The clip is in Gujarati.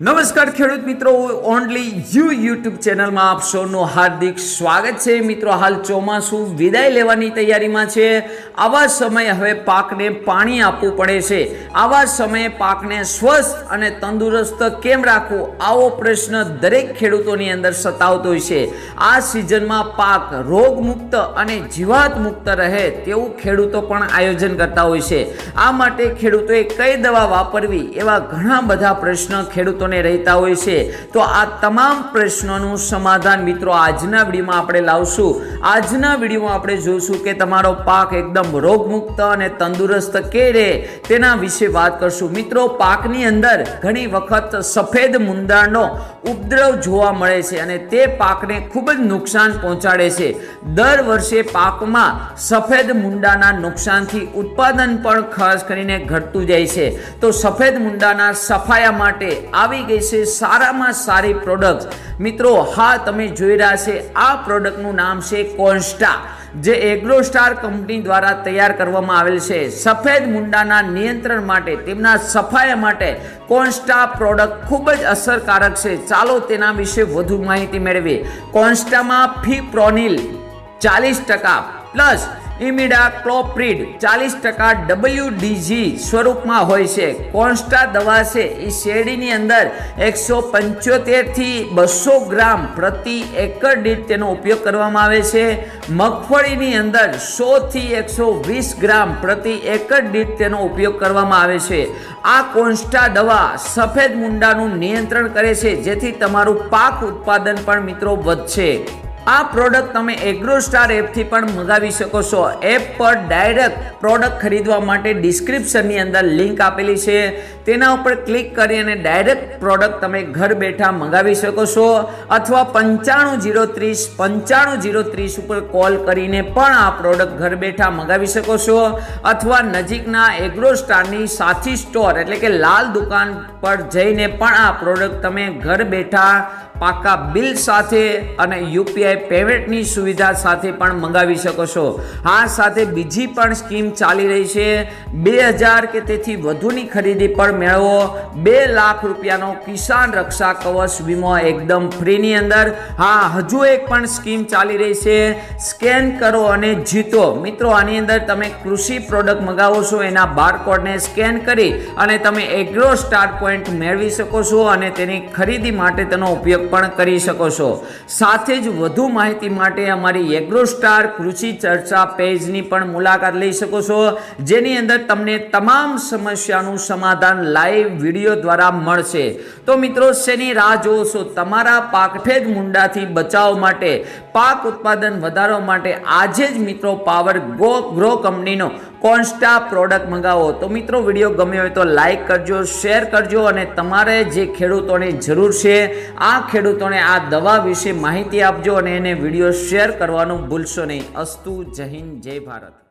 નમસ્કાર ખેડૂત મિત્રો ઓનલી યુ યુટ્યુબ ચેનલમાં આપ સૌનું હાર્દિક સ્વાગત છે. મિત્રો, હાલ ચોમાસું વિદાય લેવાની તૈયારીમાં છે. આવા સમયે હવે પાકને પાણી આપવું પડે છે. આવા સમયે પાકને સ્વસ્થ અને તંદુરસ્ત કેમ રાખવું? આવો પ્રશ્ન દરેક ખેડૂતોની અંદર સતાવતો હોય છે. આ સિઝનમાં પાક રોગમુક્ત અને જીવાત મુક્ત રહે તેવું ખેડૂતો પણ આયોજન કરતા હોય છે. આ માટે ખેડૂતોએ કઈ દવા વાપરવી એવા ઘણા બધા પ્રશ્ન ખેડૂતોને રહેતા હોય છે. તો આ તમામ પ્રશ્નોનું સમાધાન મિત્રો આજના વિડીયોમાં આપણે લાવશું. આજના વિડીયોમાં આપણે જોઈશું કે તમારો પાક એકદમ રોગમુક્ત અને તંદુરસ્ત કે રહે તેના વિશે વાત કરશું. મિત્રો, પાકની અંદર ઘણી વખત સફેદ મુંદાનો ઉપદ્રવ જોવા મળે છે અને તે પાકને ખૂબ જ નુકસાન પહોંચાડે છે. દર વર્ષે પાકમાં સફેદ મુંડાના નુકસાનથી ઉત્પાદન પણ ખાસ કરીને ઘટતું જાય છે. તો સફેદ મુંડાના સફાયા માટે આવી ગઈ છે સારામાં સારી પ્રોડક્ટ મિત્રો, હા, તમે જોઈ રહ્યા છે, આ પ્રોડક્ટનું નામ છે કોન્સ્ટા જે એગ્રોસ્ટાર કંપની દ્વારા તૈયાર કરવામાં આવેલ છે. સફેદ મુંડાના નિયંત્રણ માટે, તેમના સફાયા માટે કોન્સ્ટા પ્રોડક્ટ ખૂબ જ અસરકારક છે. ચાલો તેના વિશે વધુ માહિતી મેળવીએ. કોન્સ્ટામાં ફી પ્રોનિલ ચાલીસ ટકા પ્લસ ઇમિડા ક્લોપ્રિડ ચાલીસ ટકા ડબલ્યુડીજી સ્વરૂપમાં હોય છે. કોન્સ્ટા દવા છે. એ શેરડીની અંદર એકસો પંચોતેરથી બસો ગ્રામ પ્રતિ એકર દીઠ તેનો ઉપયોગ કરવામાં આવે છે. મગફળીની અંદર સોથી એકસો વીસ ગ્રામ પ્રતિ એકર દીઠ તેનો ઉપયોગ કરવામાં આવે છે. આ કોન્સ્ટા દવા સફેદ મુંડાનું નિયંત્રણ કરે છે, જેથી તમારું પાક ઉત્પાદન પણ મિત્રો વધશે. આ પ્રોડક્ટ તમે એગ્રોસ્ટાર એપથી પણ મંગાવી શકો છો. એપ પર ડાયરેક્ટ પ્રોડક્ટ ખરીદવા માટે ડિસ્ક્રિપ્શનની અંદર લિંક આપેલી છે. તેના ઉપર ક્લિક કરી અને ડાયરેક્ટ પ્રોડક્ટ તમે ઘર બેઠા મંગાવી શકો છો. અથવા પંચાણું જીરો ત્રીસ, પંચાણું જીરો ત્રીસ ઉપર કોલ કરીને પણ આ પ્રોડક્ટ ઘર બેઠા મંગાવી શકો છો. અથવા નજીકના એગ્રોસ્ટારની સાથી સ્ટોર એટલે કે લાલ દુકાન પર જઈને પણ આ પ્રોડક્ટ તમે ઘર બેઠા પાકા બિલ સાથે અને યુપીઆઈ પેમેન્ટની સુવિધા સાથે પણ મંગાવી શકો છો. આ સાથે બીજી પણ સ્કીમ ચાલી રહી છે. બે હજાર કે તેથી વધુની ખરીદી પર મેળવો. બે લાખ રૂપિયાનો કિસાન રક્ષા કવચ વીમો એકદમ ફ્રીની અંદર. હા, હજુ એક પણ સ્કીમ ચાલી રહી છે. સ્કેન કરો અને જીતો. મિત્રો, આની અંદર તમે કૃષિ પ્રોડક્ટ મંગાવો છો, એના બારકોડને સ્કેન કરી અને તમે એગ્રો સ્ટાર પોઈન્ટ મેળવી શકો છો અને તેની ખરીદી માટે તેનો ઉપયોગ પણ કરી શકો છો. સાથે જ વધુ માહિતી માટે અમારી એગ્રોસ્ટાર કૃષિ ચર્ચા પેજની પણ મુલાકાત લઈ શકો છો, જેની અંદર તમને તમામ સમસ્યાનું સમાધાન લાઈવ વીડિયો દ્વારા મળશે. તો મિત્રો, શેની રાહ છો તમારા પાકઠેજ મુંડાથી બચાવ માટે પાક ઉત્પાદન વધારવા માટે આજે જ મિત્રો પાવર ગો ગ્રો કંપનીનો કોન્સ્ટા પ્રોડક્ટ મંગાવો. તો મિત્રો વીડિયો ગમ્યો હોય તો લાઇક કરજો શેર કરજો અને તમારે જે ખેડૂતોની જરૂર છે, આ ખેડૂતોને આ દવા વિશે માહિતી આપજો અને એને વીડિયો શેર કરવાનું ભૂલશો નહીં. અસ્તુ જય હિન્દ, જય ભારત.